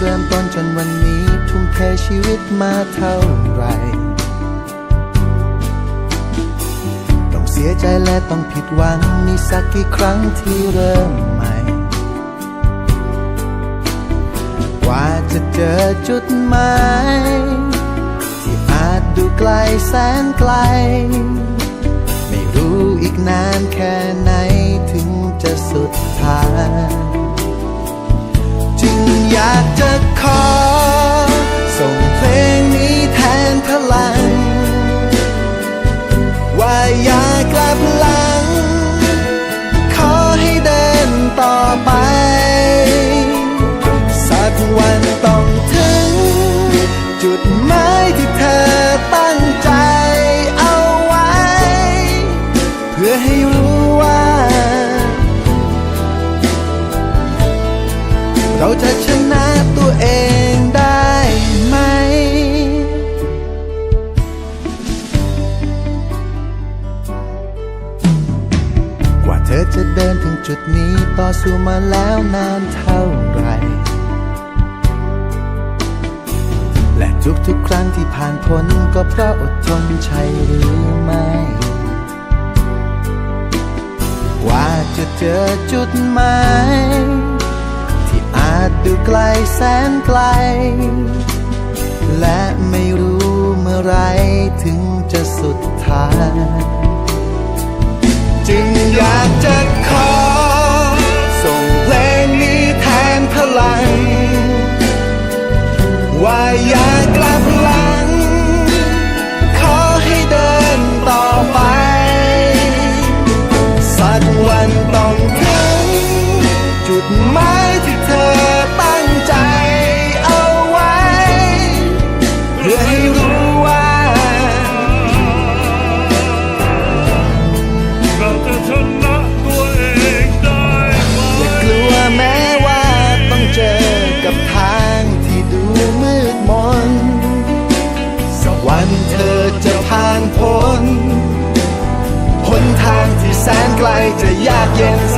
เริ่มต้นจนวันนี้ ทุ่มเทชีวิตมาเท่าไร ต้องเสียใจและต้องผิดหวัง มีสักกี่ครั้งที่เริ่มใหม่ กว่าจะเจอจุดหมายที่อาจดูไกลแสนไกล ไม่รู้อีกนานแค่ไหนถึงจะสุดทางจึงอยาก สู้มาแล้วนานเท่าไร และทุกๆครั้งที่ผ่านพ้นก็เพราะอดทนใช่หรือไม่ ว่าจะเจอจุดหมายที่อาจดูไกลแสนไกล และไม่รู้เมื่อไรถึงจะสุดทางจึงอยากจะขอ พลังว่าอยา ที่แสนไกลจะยากเย็น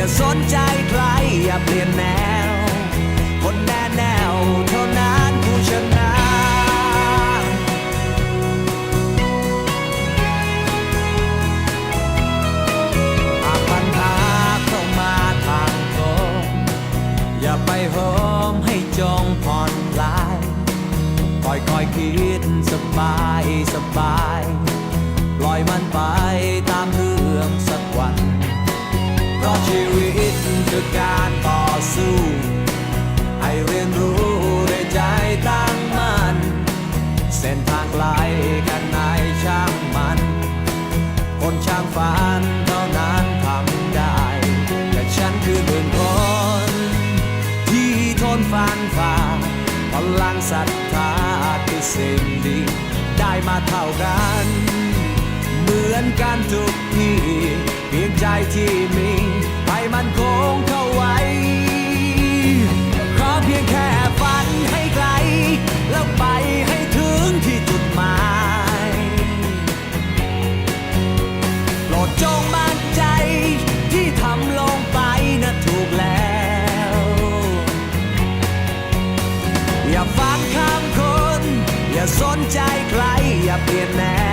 อย่าสนใจใคร อย่าเปลี่ยนแน เท่ากัน เหมือนกันทุกที่เพียงใจที่มีไปมันคงเข้าไว้ ขอเพียงแค่ฝันให้ไกล แล้วไปให้ถึงที่จุดหมายโปรดจงมั่นใจที่ทำลงไปนะถูกแล้ว อย่าฟังคำคน อย่าสนใจ not mad.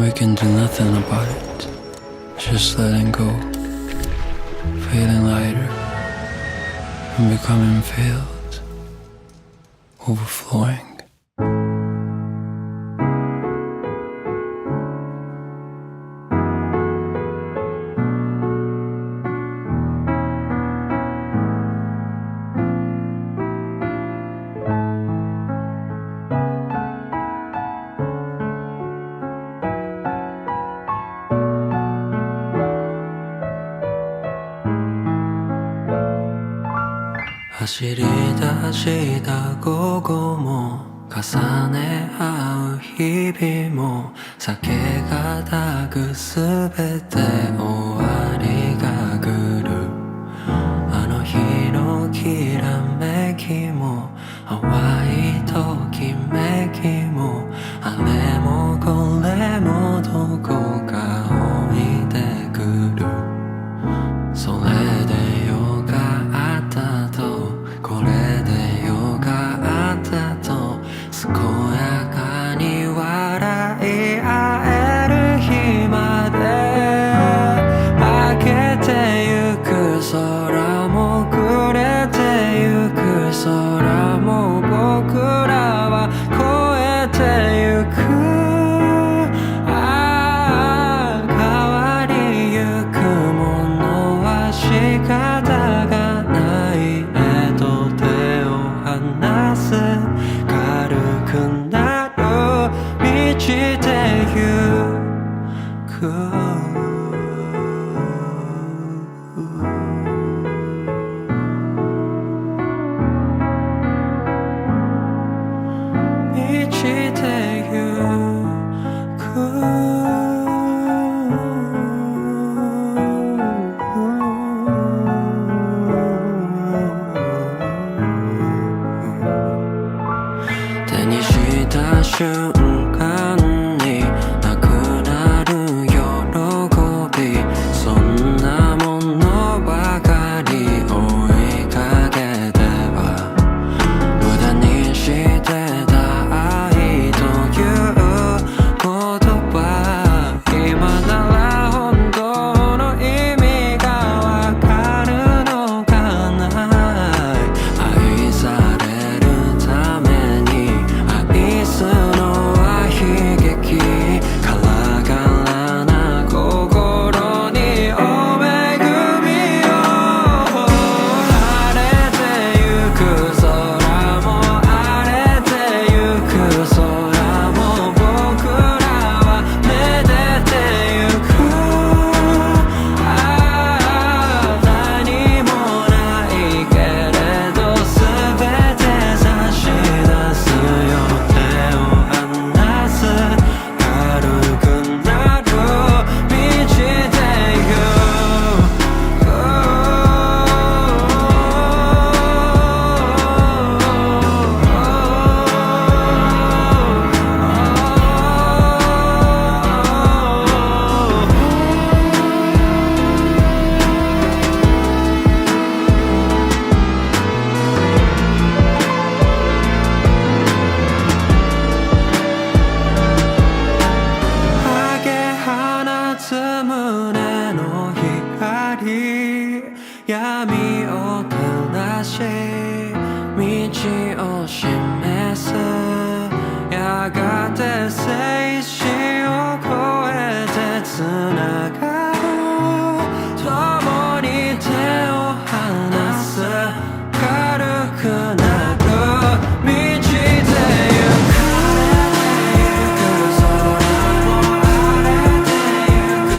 we can do nothing about it. Just letting go, feeling lighter, and becoming filled, overflowing. 走り出した午後も重ね合う日々も酒がたく全てを空も暮れてゆく空も僕らは越えてゆく。ああ変わりゆくものは仕方がない。絵と手を離す。軽くなる満ちてゆく。大声告经凹陷。